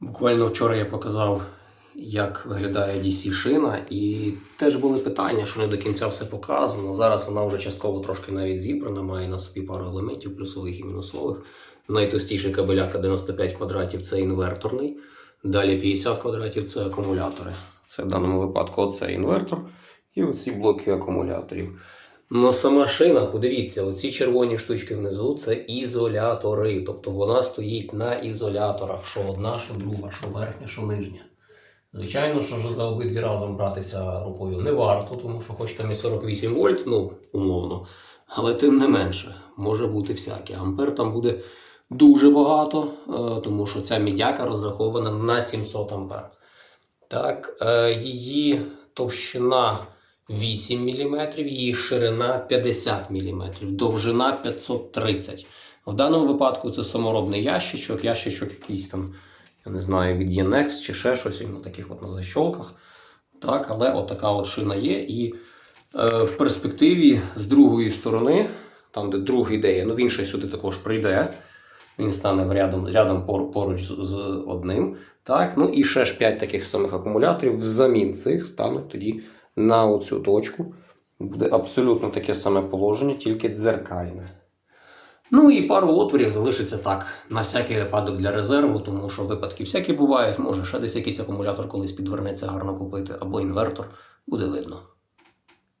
Буквально вчора я показав, як виглядає DC шина, і теж були питання, що не до кінця все показано. Зараз вона вже частково трошки навіть зібрана, має на собі пару елементів, плюсових і мінусових. Найтовстіший кабеляка 95 квадратів це інверторний. Далі 50 квадратів це акумулятори. Це в даному випадку оце інвертор і оці блоки акумуляторів. Ну, сама шина, подивіться, оці червоні штучки внизу це ізолятори. Тобто вона стоїть на ізоляторах, що одна, що друга, що верхня, що нижня. Звичайно, що за обидві разом братися рукою не варто, тому що хоч там і 48 вольт, ну, умовно. Але тим не менше, може бути всяке. Ампер там буде дуже багато, е, тому що ця мідяка розрахована на 700 ампер. Так, е, її товщина 8 мм, її ширина 50 мм, довжина 530 В даному випадку це саморобний ящичок, ящичок якийсь там, я не знаю, від Yenex чи ще щось, на таких от на защолках. Так, але отака от шина є. І е, в перспективі з другої сторони, там де другий йде, ну він ще сюди також прийде. Він стане рядом, рядом пор- поруч з, з одним. Так, ну і ще ж 5 таких самих акумуляторів взамін цих стануть тоді на оцю точку. Буде абсолютно таке саме положення, тільки дзеркальне. Ну і пару отворів залишиться так, на всякий випадок для резерву, тому що випадки всякі бувають. Може ще десь якийсь акумулятор колись підвернеться гарно купити, або інвертор, буде видно.